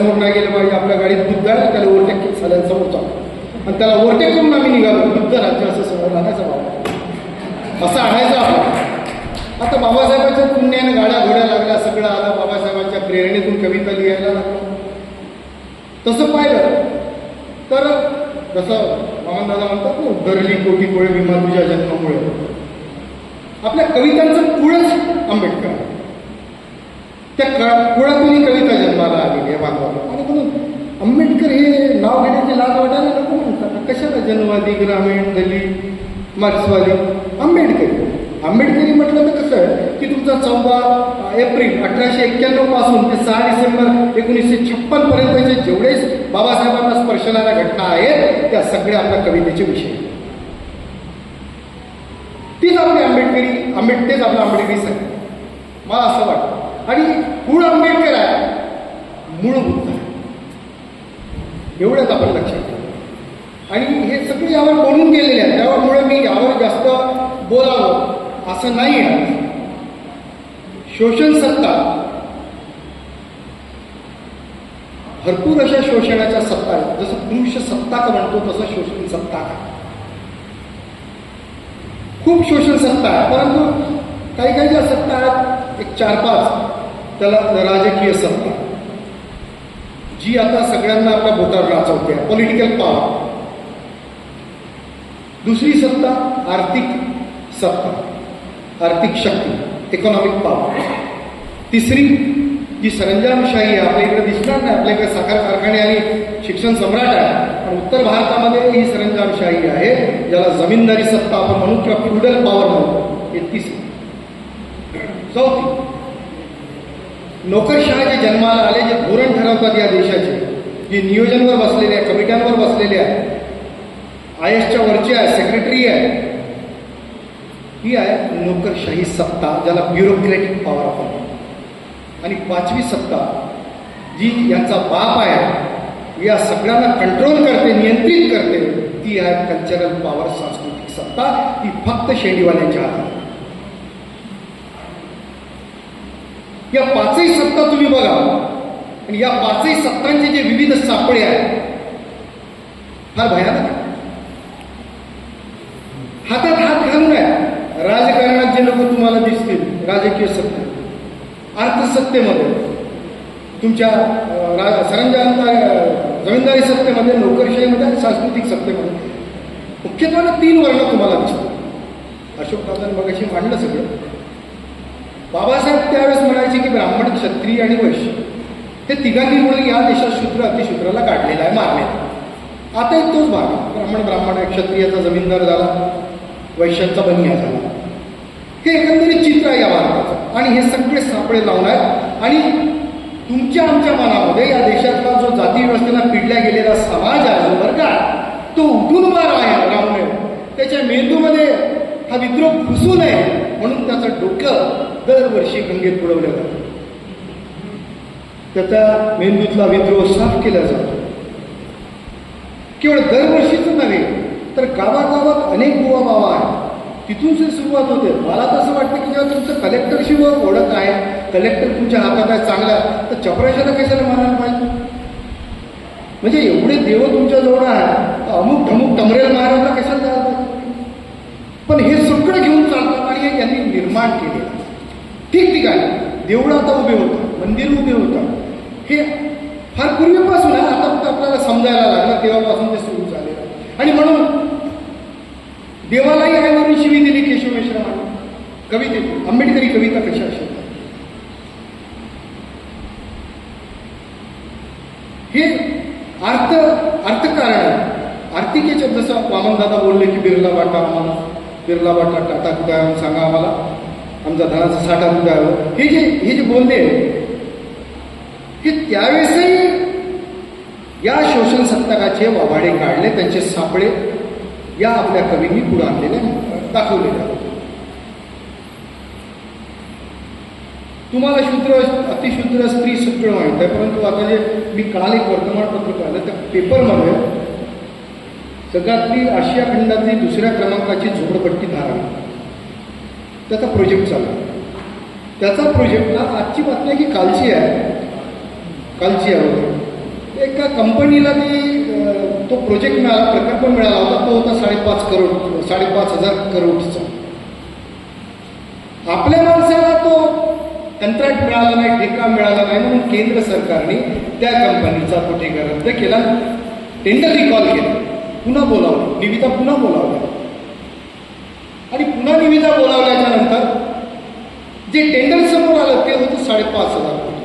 समोर नाही गेलं पाहिजे आपल्या गाडीत बुद्ध आहे त्याला ओव्हरटेक झाल्या समोर चालू आणि त्याला ओव्हरटेक करून आम्ही निघालो. बुद्ध राज्य असं समोर आणायचं बाबा. असं आणायचं आपण. आता बाबासाहेबांच्या पुण्याने गाड्या घोड्या लागल्या सगळं आलं बाबासाहेबांच्या प्रेरणेतून कविता लिहायला लागलो. तसं पाहिलं तर. जसं मामनदादा म्हणतात ना उद्धरली कोटी कोळे विमा तुझ्या जन्मामुळे. आपल्या कवितांचं कुळच आंबेडकर. त्या कुळातून कविता जन्माला आलेली आहे भागवत आणि म्हणून आंबेडकर हे नाव घेण्याची लाज वाटायला नको म्हणतात. कशाला जनवादी ग्रामीण दलित मार्क्सवादी? आंबेडकरी. आंबेडकरी म्हटलं तर कसं आहे की तुमचा चौदा एप्रिल अठराशे एक्क्याण्णवपासून ते सहा डिसेंबर एकोणीसशे छप्पन पर्यंतचे जेवढे बाबासाहेबांना स्पर्शणाऱ्या घटना आहेत त्या सगळ्या आपल्या कवितेचे विषय तीच आपली आंबेडकरी आंबेड तेच आपलं आंबेडकरी आहे मला असं वाटतं. आणि मूळ आंबेडकर आहे. मूळ आहे एवढंच आपण लक्षात ठेवा. आणि हे सगळे यावर बोलून गेलेले आहेत. त्यामुळे मी यावर जास्त बोलावं असं नाही आहे. शोषण सत्ता. भरपूर अशा शोषणाच्या सत्ता आहेत. जसं पुरुष सत्ताक म्हणतो तसं शोषण सत्ता आहे. खूप शोषण सत्ता आहे. परंतु काही काही ज्या सत्ता आहेत एक चार पाच त्याला राजकीय सत्ता. जी आता सगळ्यांना आपल्या बोटावर नाचवते पॉलिटिकल पॉवर दुसरी सत्ता आर्थिक सत्ता आर्थिक शक्ती इकॉनॉमिक पॉवर तिसरी जी सरंजामशाही आहे आपल्या इकडे दिसणार नाही आपल्या इकडे साखर कारखाने आणि शिक्षण सम्राट आहे पण उत्तर भारतामध्ये ही सरंजामशाही आहे ज्याला जमीनदारी सत्ता आपण म्हणू किंवा फ्युडल पॉवर म्हणतो हे तिसरी. चौथी नोकरशाह जे जन्माला आले जे धोरण ठरवतात या देशाचे जे नियोजनवर बसलेले आहे कमिट्यांवर बसलेले आहे. आय एसच्या वरचे आहे सेक्रेटरी आहे. ही आहे नोकरशाही सत्ता ज्याला ब्युरोक्रेटिक पॉवर आपण म्हणतो. आणि पाचवी सत्ता जी यांचा बाप आहे या सगळ्यांना कंट्रोल करते नियंत्रित करते ती आहे कल्चरल पॉवर सांस्कृतिक सत्ता ती फक्त शेडीवाल्यांच्या हातात. या पाचही सत्ता तुम्ही बघा. आणि या पाचही सत्तांचे जे विविध सापळे आहेत फार भयानक हातात हात घालून आहे. राजकारणात जे लोक तुम्हाला दिसतील राजकीय सत्ता अर्थसत्तेमध्ये तुमच्या राज सरंजामदार जमीनदारी सत्तेमध्ये नोकरशाहीमध्ये आणि सांस्कृतिक सत्तेमध्ये मुख्यत्वानं तीन वर्ण तुम्हाला दिसतात अशोक दादांनी मगाशी मांडलं सगळं. बाबासाहेब म्हणायचे की ब्राह्मण क्षत्रिय आणि वैश्य हे तिघांनी म्हणून या देशात शूद्र अतिशूद्राला काढलेला आहे मारण्यात आता तोच भाग ब्राह्मण ब्राह्मण आहे क्षत्रियाचा जमीनदार झाला वैश्यांचा बनिया झाला. हे एकंदरीत चित्र आहे या भारताचं. आणि हे सगळे सापळे लावून आहेत. आणि तुमच्या आमच्या मनामध्ये या देशातला जो जाती व्यवस्थेला पिडल्या गेलेला समाज आहे जो वर्ग तो उठून मारा आहे राहू त्याच्या मेंदूमध्ये हा विद्रोह घुसू नये म्हणून त्याचं डोकं दरवर्षी गंगेत बुडवल्या जातात. त्याचा मेंदूतला विद्रोह साफ केला जातो. केवळ दरवर्षीच नव्हे तर गावागावात अनेक बुवा बाबा आहेत. तिथून जर सुरुवात होते मला तर असं वाटतं की जेव्हा तुमचं कलेक्टरशी व ओळख आहे कलेक्टर तुमच्या हातात आहे चांगला आहे, तर चपराशाला कशाला मानायला पाहिजे? म्हणजे एवढे देव तुमच्याजवळ आहे अमुक ठमुक टमरेल महाराजला कशाला द्यायला पाहिजे? पण हे सगळं घेऊन चालतात आणि हे यांनी निर्माण केले ठिकठिकाणी. देऊळ आता उभे होतात मंदिर उभे होतात हे फार पूर्वीपासून आहे आता फक्त आपल्याला समजायला लागलं तेव्हापासून ते सुरू झाले आणि म्हणून देवालाही आहे म्हणून शिवी दिली केशव कवितेत आंबेडकरी कविता कशा असेल हे अर्थ अर्थकारण आहे. आर्थिकेच्या जसं वामनदादा बोलले की बिर्ला वाटा आम्हाला बिर्ला वाटा टाटा कुठे सांगा आम्हाला. आमचा धनाचा साठा कुठे हे जे हे जे बोलले हे त्यावेळेसही या शोषण सत्ताकाचे वाभाडे काढले त्यांचे सापळे या आपल्या कवींनी पुढे आणलेले दाखवलेले तुम्हाला शूद्र अतिशूद्र स्त्री सगळं माहीत आहे परंतु आता जे मी काल एक वर्तमानपत्र पाहिलं त्या पेपरमध्ये जगातली आशिया खंडातली दुसऱ्या क्रमांकाची झोपडपट्टी धारावी त्याचा प्रोजेक्ट चालू त्याचा प्रोजेक्टला आजची बातमी आहे की कालची आहे. कालची आहे. एका कंपनीला ती तो प्रोजेक्ट मिळाला प्रकल्प मिळाला होता. तो होता साडेपाच करोड साडेपाच हजार करोडचा. आपल्या माणसाला तो कंत्राट मिळाला नाही ठेका मिळाला नाही म्हणून केंद्र सरकारने त्या कंपनीचा तो ठेका रद्द केला टेंडर रिकॉल केला. पुन्हा बोलावलं. निविदा पुन्हा बोलावल्या. आणि पुन्हा निविदा बोलावल्याच्या जे टेंडर समोर आलं ते होतं साडेपाच हजार कोटी.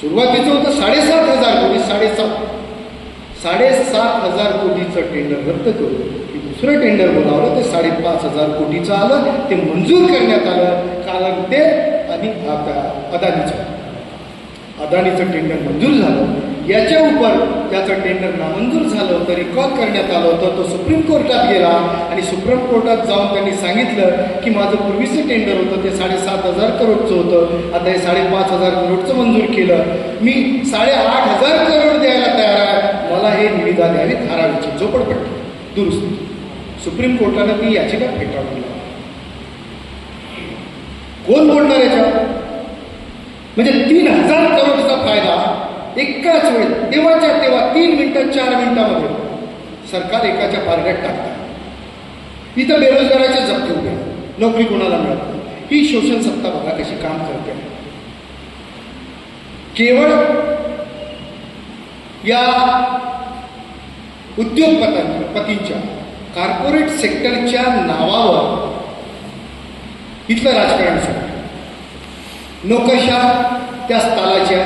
सुरुवातीचं होतं साडेसात हजार कोटी साडेसात. साडेसात हजार कोटीचं टेंडर रद्द करून की दुसरं टेंडर बोलावलं ते साडेपाच हजार कोटीचं आलं ते मंजूर करण्यात आलं कारण ते आणि आता अदानीचं. अदानीचं टेंडर मंजूर झालं. याच्या उपर त्याचं टेंडर नामंजूर झालं होतं रिकॉर्ड करण्यात आलं होतं. तो सुप्रीम कोर्टात गेला आणि सुप्रीम कोर्टात जाऊन त्यांनी सांगितलं की माझं पूर्वीचं टेंडर होतं ते साडेसात हजार करोडचं होतं. आता हे साडेपाच हजार करोडचं मंजूर केलं. मी साडेआठ हजार करोड द्यायला तयार आहे. मला हे निविदा द्यावी धारावीची झोपडपट्टी. दुरुस्ती. सुप्रीम कोर्टानं ती याचिका फेटाळून लावली. कोण बोलणार याच्यावर? म्हणजे तीन एकाच वेळेत तेव्हाच्या तेव्हा तीन मिनिटं चार मिनिटामध्ये. सरकार एकाच्या पारड्यात टाकतात इथं बेरोजगाराच्या जप्ती उभ्या नोकरी कोणाला मिळत ही शोषण सत्ता बघा कशी काम करते. केवळ या उद्योगपतींच्या कॉर्पोरेट सेक्टरच्या नावावर इथलं राजकारण सुरू. नोकरशा त्या स्थालाच्या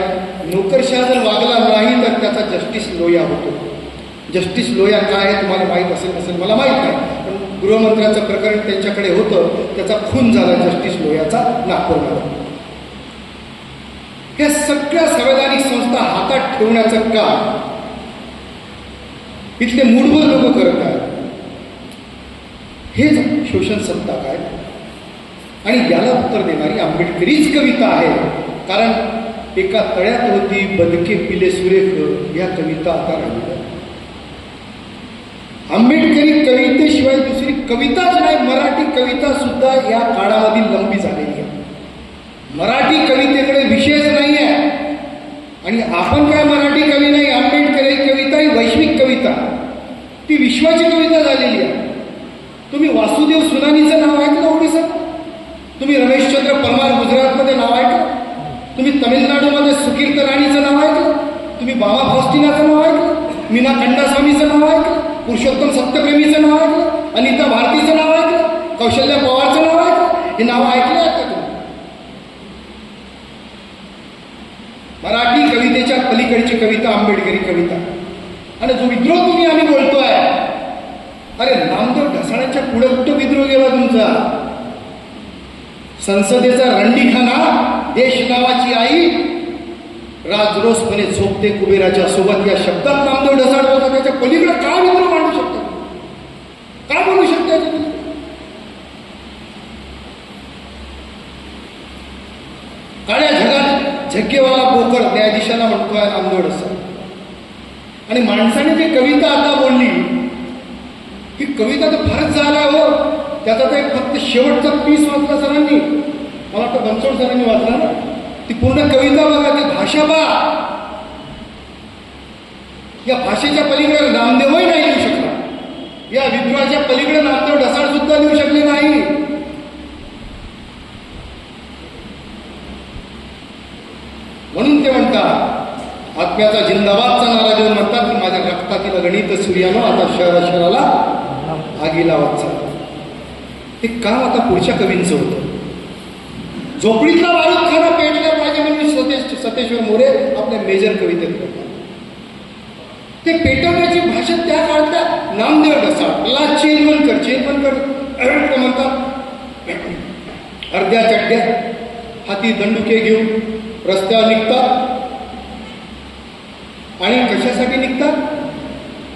नोकरशाह जर वागला नाही तर त्याचा जस्टिस लोया होतो. जस्टिस लोया काय आहे तुम्हाला माहीत असेल नसेल? मला माहीत नाही. पण गृहमंत्र्याचं प्रकरण त्यांच्याकडे होतं त्याचा खून झाला जस्टिस लोयाचा नागपूरमध्ये या सगळ्या संवैधानिक संस्था हातात ठेवण्याचं काम इथले मूडभर लोक करत आहेत. हेच शोषण सत्ता काय? आणि याला उत्तर देणारी आंबेडकरीच कविता आहे. कारण एका तळ्यात होती बदके पिले सुरेख या कविता आता राहिल्या. आंबेडकरी कवितेशिवाय दुसरी कविताच नाही मराठी कविता सुद्धा या काळामधील लंबी झालेली आहे. मराठी कवितेकडे विशेष नाही आहे. आणि आपण काय मराठी कवी नाही आंबेडकरी कविता ही वैश्विक कविता. ती विश्वाची कविता झालेली आहे. तुम्ही वासुदेव सुनानीचा नाव ऐकलं ओडिसात तुम्ही रमेशचंद्र परमार गुजरातमध्ये नाव ऐकलं तुम्ही तमिळनाडूमध्ये सुकीर्त राणीचं नाव ऐकलं तुम्ही बाबा फॉस्टिनाचं नाव ऐकलं मीना खंडास्वामीचं नाव ऐकलं पुरुषोत्तम सत्यप्रेमीचं नाव ऐकलं अनिता भारतीचं नाव ऐकलं कौशल्य पवारचं नाव ऐकलं हे नाव ऐकले आहेत का तुम्ही मराठी कवितेच्या पलीकडची कविता आंबेडकरी कविता आणि जो विद्रोह तुम्ही आम्ही बोलतोय अरे नामदेव ढसाळ्यांच्या पुढे कुठं विद्रोह गेला तुमचा संसदेचा रंडीखाना देश नावाची आई राजरोसपणे झोपते कुबेराच्या सोबत. या शब्दात नामदेव ढसाळ होता त्याच्या पलीकडे काय मित्र मांडू शकतो काय बोलू शकते काळ्या जगात झग्गेवाला पोकळ न्यायाधीशाला म्हणतोय नामदेव ढसाळ. आणि माणसाने जी कविता आता बोलली ही कविता तर फारच झाला हो. त्याचा तर एक फक्त शेवटचा पीस वाचला सरांनी. मला वाटतं बनसोड सरांनी वाचला ना? ती पूर्ण कविता बघा ती भाषा बा या भाषेच्या पलीकडे नामदेवही नाही येऊ शकला. या विद्रोहाच्या पलीकडे नामदेव ढसाळ सुद्धा लिहू शकले नाही. म्हणून ते म्हणतात आत्म्याचा जिंदाबादचा नारा देऊन म्हणतात की माझ्या रक्तातील गणित सूर्यानं आता शहरा शहराला आगी लावत चालला हे काम आता पुढच्या कवींचं होतं. झोपडीतला बारूद खाना पेटला पाहिजे म्हणून सतेश सतेश्वर मोरे आपल्या मेजर कवितेत करतात ते पेटवण्याची भाषा त्या काळातल्या नामदेव ढसाळ ला चेनवनकर चेनवनकर म्हणतात. अर्ध्या चड्ड्या हाती दंडुके घेऊन रस्त्यावर निघतात. आणि कशासाठी निघतात?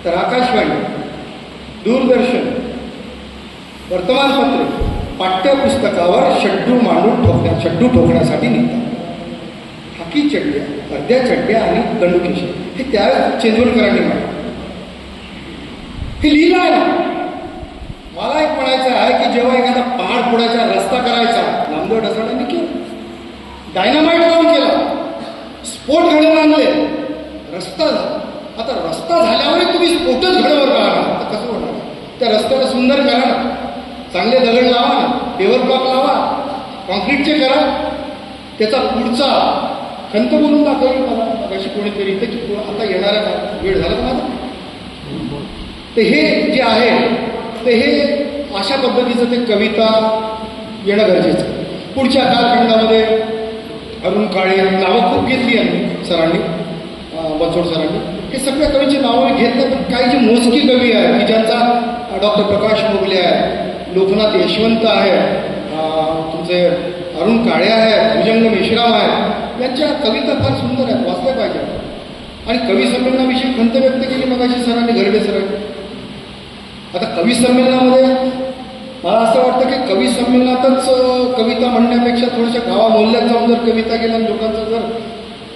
तर आकाशवाणी दूरदर्शन वर्तमानपत्र. पाठ्यपुस्तकावर शड्डू मांडून ठोकण्या शड्डू ठोकण्यासाठी निघतात. हाकी चड्ड्या अर्ध्या चड्ड्या आणि दंडुकेश हे त्या चेंदूरकरांनी मांडलं. हे लिहिलं आहे मला एक म्हणायचं आहे की जेव्हा एखादा पहाड फोडायचा रस्ता करायचा नामदेव ढसाळांनी केलं. डायनामाइट लावून केला. स्फोट घडवून आणले. रस्ता रस्ता झाल्यावर तुम्ही स्फोटच घडवर राहणार. तर कसं होणार? त्या रस्त्याला सुंदर करा ना. चांगले दगड लावा ना पेवर ब्लॉक लावा कॉन्क्रीटचे करा. त्याचा पुढचा खंत बोलून दाखवली मला. अशी कोणीतरी इथे की आता येणारा का? वेळ झाला का माझा? तर हे जे आहे तर हे अशा पद्धतीचं ते कविता येणं गरजेचं पुढच्या कालखंडामध्ये अरुण काळे नावं खूप घेतली आम्ही सरांनी अं, बनसोड सरांनी. हे सगळ्या कवीची नावं घेतलं पण काही जी मोजकी कवी आहे की ज्यांचा डॉक्टर प्रकाश लोकनाथ यशवंत आहे तुमचे अरुण काळे आहे भुजंग मेश्राम आहे यांच्या कविता फार सुंदर आहेत वाचल्या पाहिजे आणि कवी संमेलनाविषयी खंत व्यक्त केली मगाशी सरांनी घरडे सरांनी आता कवी संमेलनामध्ये मला असं वाटतं की कवी संमेलनातच कविता म्हणण्यापेक्षा थोड्याशा गावा मोहल्ल्यात जाऊन जर कविता केल्या लोकांचं लोकांचा जर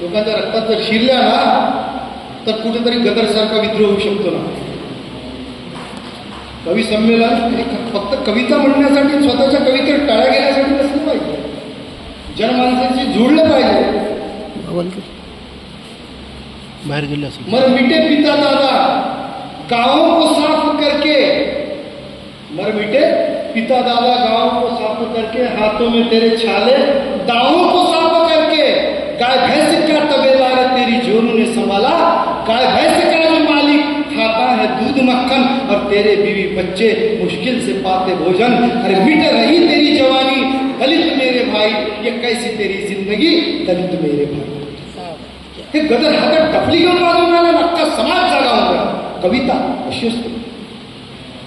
लोकांच्या रक्तात जर शिरल्या ना तर कुठेतरी गदरसारखा विद्रोह होऊ शकतो ना. कवी संमेलन हे फक्त कविता म्हणण्यासाठी स्वतःच्या कवितेत टाळ्या गेल्यासाठी नसलं पाहिजे. जनमानसाशी जुळलं पाहिजे. बाहेर गेले असेल मर मिटे पिता दादा गाँवों को साफ़ करके. मर मिटे पिता दादा गाँवों को साफ़ करके हाथों में तेरे छाले दावों को साफ़ करके. गाय भैंस का तबेला तेरी जोरू ने संभाला? गाय भैंस का दूध मक्खन और तेरे बीवी बच्चे मुश्किल से पाते भोजन। अरे मिट रही तेरी जवानी दलित मेरे भाई ये कैसी तेरी ज़िंदगी दलित मेरे भाई? गदर हातात टपली घेऊन वाजवून आला अख्खा समाज जागा होता कविता अशी असते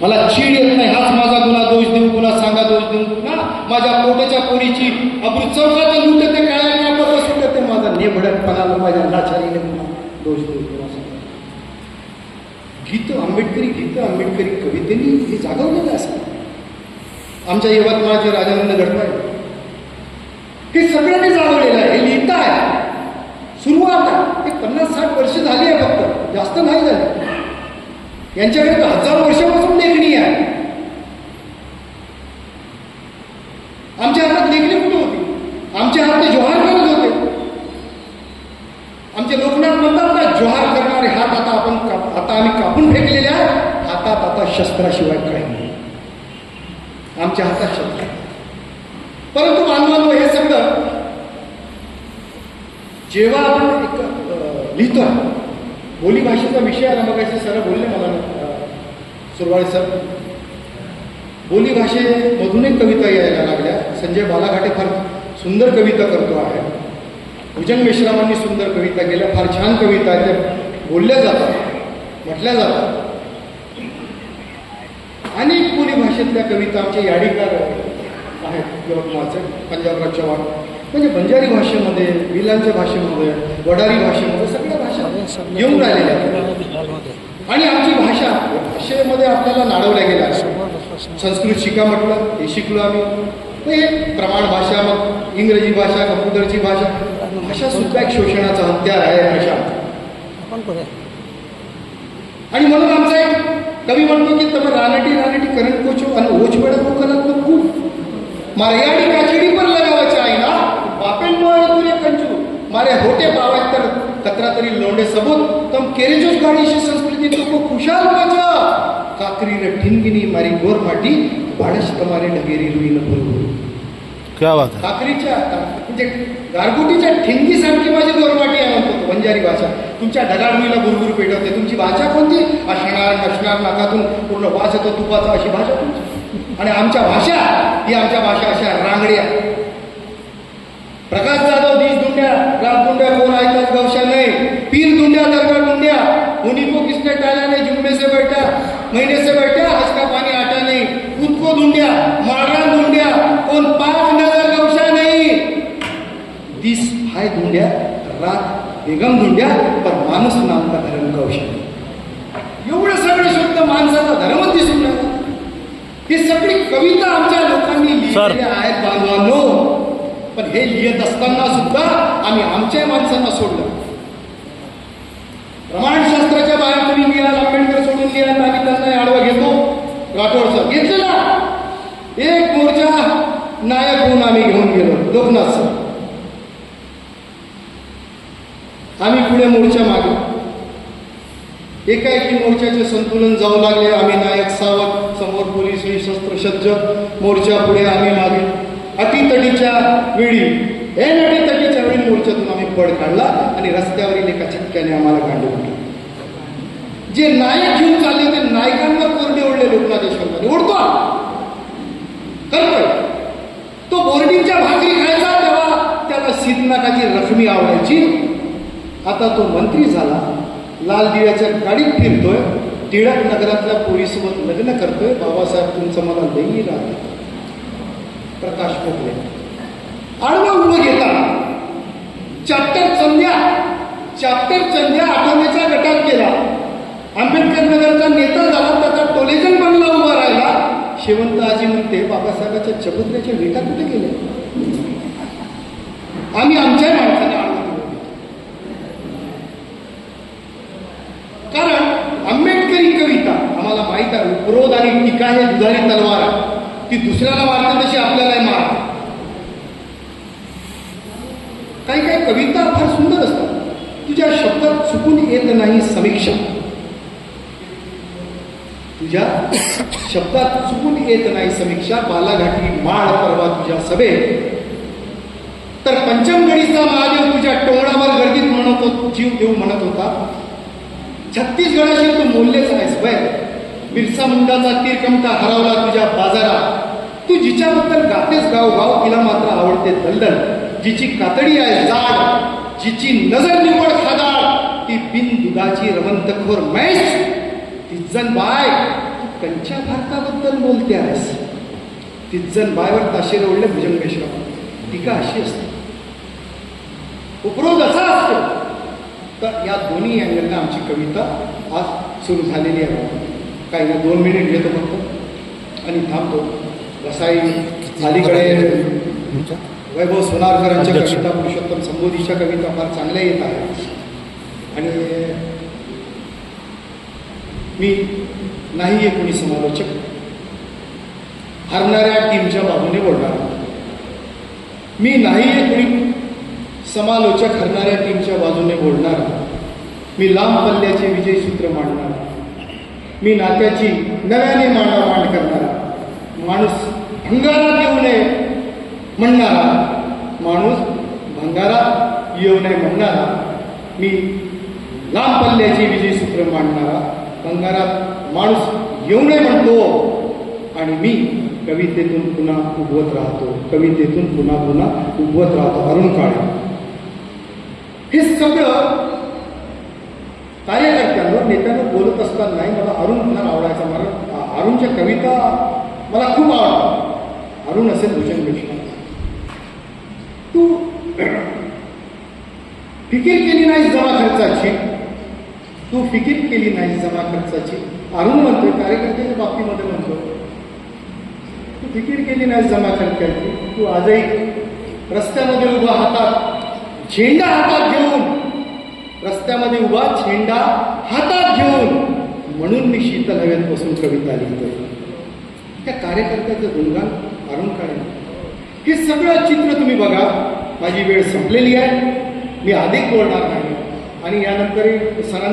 मला चीड येत नाही हाच माझा गुन्हा दोष देऊ गुन्हा सांगा दोष देऊ गुन्हा। माझ्या पोटाच्या पोरीची अब्रू चौकात लुटते काळ्या कापड सुटते माझा नेभडकपणाला माझ्या लाचारीने गुन्हा दोष देऊ गुन्हा सांगा। गीतं आंबेडकरी गीतं आंबेडकरी कवितेनी हे जागवलेलं असतं. आमच्या यवतमाळचे राजानंद गडपाय हे सगळ्यांनी जागवलेलं आहे. हे लिहिता आहे. सुरुवात आहे. हे पन्नास साठ वर्ष झाली आहे फक्त. जास्त नाही झाली. यांच्याकडे तर हजार वर्षापासून लेखणी आहे. आमच्या हातात लेखणी कुठे होती आमच्या हात ते जोहार करत होते आमचे लोकनाथ म्हणतात ना जोहार करणारे हात आता आपण काप- आता आम्ही कापून फेकलेले आहेत हातात आता शस्त्राशिवाय काही नाही. आमच्या हातात शस्त्र आहे. परंतु मानवांनो हे सगळं जेव्हा आपण एक लिहितो बोली भाषेचा विषय आला मग सर बोलले मला सुरवाळे सर. बोली भाषेमधून एक कविता यायला लागल्या. संजय बालाघाटे फार सुंदर कविता करतो आहे. भुजंग मेश्रामांनी सुंदर कविता केल्या. फार छान कविता आहेत त्या. बोलल्या जातात. म्हटल्या जातात. अनेक कोणी भाषेतल्या कविता आमचे याडीकार आहेत. यवतमाळचे पंजाबराव चव्हाण. म्हणजे बंजारी भाषेमध्ये विलांच्या भाषेमध्ये वडारी भाषेमध्ये सगळ्या भाषा येऊन राहिलेल्या आहेत. आणि आमची भाषा भाषेमध्ये आपल्याला नाडवल्या गेल्या संस्कृत शिका म्हटलं हे शिकलो आम्ही. हे प्रमाण भाषा मग इंग्रजी भाषा कम्प्युटरची भाषा भाषा सुद्धा एक शोषणाचा हत्यार आहे भाषा. आणि म्हणून आमचा एक કવિ વણકો કે તમે રાનેટી રાનટી કરીને કહો છો અને ઓછ પડે વેળા કહો કલાત્મક ખૂબ મારયાડી કાચડી પર લગાવે છે આઈના. બાપે નો એકરે કંચુ મારે હોટે બાવાતર તકરા તરી લોંડે સબૂત તમ કેરી જો ગાડી છે સંસ્કૃતિ તો કો ખુશાલ મજા કાકરી ને ઢીંગની મારી ગોર માટી બાળસ તમારે ડગેરી રૂઈ ન ભરું क्या बात है? काकरीच्या म्हणजे गारगुटीच्या ठिंगीसारखी माझी दोरवाटी आणतो बंजारी भाषा. तुमच्या ढगाडमीला गुरगुर पेटवते. तुमची भाषा कोणती? असणार नसणार नाकातून पूर्ण वास येतो तुपाचा अशी भाषा तुमची. आणि आमच्या भाषा ही आमच्या भाषा अशा रांगड्या प्रकाश जाधव दीस दुंड्या रात दुंड्या कोण ऐकत गवशा नाही. पीर दुंड्या दरगा दुंड्या उन्हीं को किसने टाला नहीं जुम्मे से बैठा. महीने से बैठा हज का पानी आटा नहीं खुद को दुंड्या मारा दुंड्या कोण पाच नजर गवशा नाही दिस हाय दुंड्या रात बेगम दुंड्या पर माणूस नाम का धर्म गवशा एवढे सगळे शब्द माणसाचा धर्म दिसून राहिला. ही सगळी कविता आमच्या लोकांनी लिहिलेल्या आहेत बांधवांनो पण हे लिहित असताना सुद्धा आम्ही आमच्या माणसांना सोडलं. प्रमाणशास्त्राच्या बाहेर तुम्ही लिहाल आंबेडकर सोडून लिहाल आम्ही त्यांना आडवा घेतो. राठोडचं घेतलं ना एक मोर्चा नायक होऊन आम्ही घेऊन गेलो लोकनाथ आम्ही पुढे मोर्चा मागे. एकाएकी मोर्चाचे संतुलन जाऊ लागले. आम्ही नायक सावध समोर पोलीस ही शस्त्रसज्ज मोर्चा पुढे आम्ही मागे. अटीतटीच्या वेळी एन अटीतटीच्या वेळी मोर्चातून आम्ही पड काढला आणि रस्त्यावरील एका चिटक्याने आम्हाला गांडून उठला जे नायक घेऊन चालले ते नायकांवर कोरडे ओढले लोकनाथ ओढतो करतोय तो बोर्डिंगच्या भाकरी खायचा तेव्हा त्याला शीतनाकाची रखमी आवडायची. आता तो मंत्री झाला लाल दिव्याच्या गाडीत फिरतोय टिळक नगरातल्या पोरीसोबत लग्न करतोय बाबासाहेब तुमचं मला लई राहत प्रकाश पोखरे आडवा उभं घेता चॅप्टर चंद्या चॅप्टर चंद्या आठवण्याच्या गटात गेला. आंबेडकर नगरचा नेता झाला त्याचा टोलेजन बनला उभा राहिला. शेवंत आजी म्हणते बाबासाहेबाच्या चबुत्र्याच्या विटा कुठे गेले? आम्ही आमच्या माणसाने आडवं उभं घेतो. कारण आंबेडकरी कविता आम्हाला माहीत आहे उपरोध आणि टीका हे दुधारी तलवार आहे. ती दुसऱ्याला वाटते तशी आपल्याला मार काही काही कविता फार सुंदर असतात. तुझ्या शब्दात चुकून येत नाही समीक्षा. तुझ्या शब्दात चुकून येत नाही समीक्षा बालाघाटी माळ परवा तुझ्या सभेत. तर पंचमगडीचा महादेव तुझ्या टोंगणावर गर्दीत म्हणत जीव देऊ म्हणत होता छत्तीसगडाशी तू मोल्लेच आहेस वय बिरसा मुंडाचा तीरकमटा हरवला तुझ्या बाजारात. तू जिच्याबद्दल गातेस गाव गाव तिला मात्र आवडते दलदल. जिची कातडी आहे जाड जिची नजर निवड खादाड ती बिन दुधाची रवंतखोर मैस तिजन बाय तू कंच्या भारताबद्दल बोलते आहेस तिजन बायवर ताशे ओढले भुजंगेश्वर. टीका अशी असते. उपरोध असा असतो. तर या दोन्ही अँगलनं आमची कविता आज सुरू झालेली आहे. काही ना दोन मिनिट घेतो फक्त. आणि थांबतो. रसाई अलीकडे वैभव सोनारकरांच्या. कविता पुरुषोत्तम संबोधीच्या कविता फार चांगल्या येत आहेत. आणि मी नाही आहे कोणी समालोचक. हरणाऱ्या टीमच्या बाजूने बोलणार. मी नाही आहे कोणी समालोचक. हरणाऱ्या टीमच्या बाजूने बोलणार. मी लांब पल्ल्याचे विजय सूत्र मांडणार. मी नात्याची नव्याने मांडामांड करणारा. माणूस भंगारात येऊ नये म्हणणारा. माणूस भंगारात येऊ नये म्हणणारा. मी लांब पल्ल्याची विजय सूत्र मांडणारा. भंगारात माणूस येऊ नये म्हणतो. आणि मी कवितेतून पुन्हा उगवत राहतो. कवितेतून पुन्हा पुन्हा उगवत राहतो. अरुण काळे. हे सगळं कार्यकर्त्यांवर नेत्यानं बोलत असताना मला अरुण फार आवडायचा. मला अरुणच्या कविता मला खूप आवडतात. अरुण असेल भूषण मिश्रा तू फिकीर केली नाही जमा खर्चाची. तू फिकीर केली नाही जमा खर्चाची. अरुण म्हणतोय कार्यकर्त्याच्या बाबतीमध्ये म्हणतो तू फिकीर केली नाही जमा खर्चाची. तू आजही रस्त्यामध्ये उभा हातात झेंडा हातात घेऊन रस्त्यामध्ये उभा झेंडा हातात घेऊन म्हणून मी शीतल हवेत बसून कविता लिहितो त्या कार्यकर्त्याचं गुणगान काढून काढेल. हे सगळं चित्र तुम्ही बघा. माझी वेळ संपलेली आहे. मी अधिक बोलणार नाही. आणि यानंतर सरांना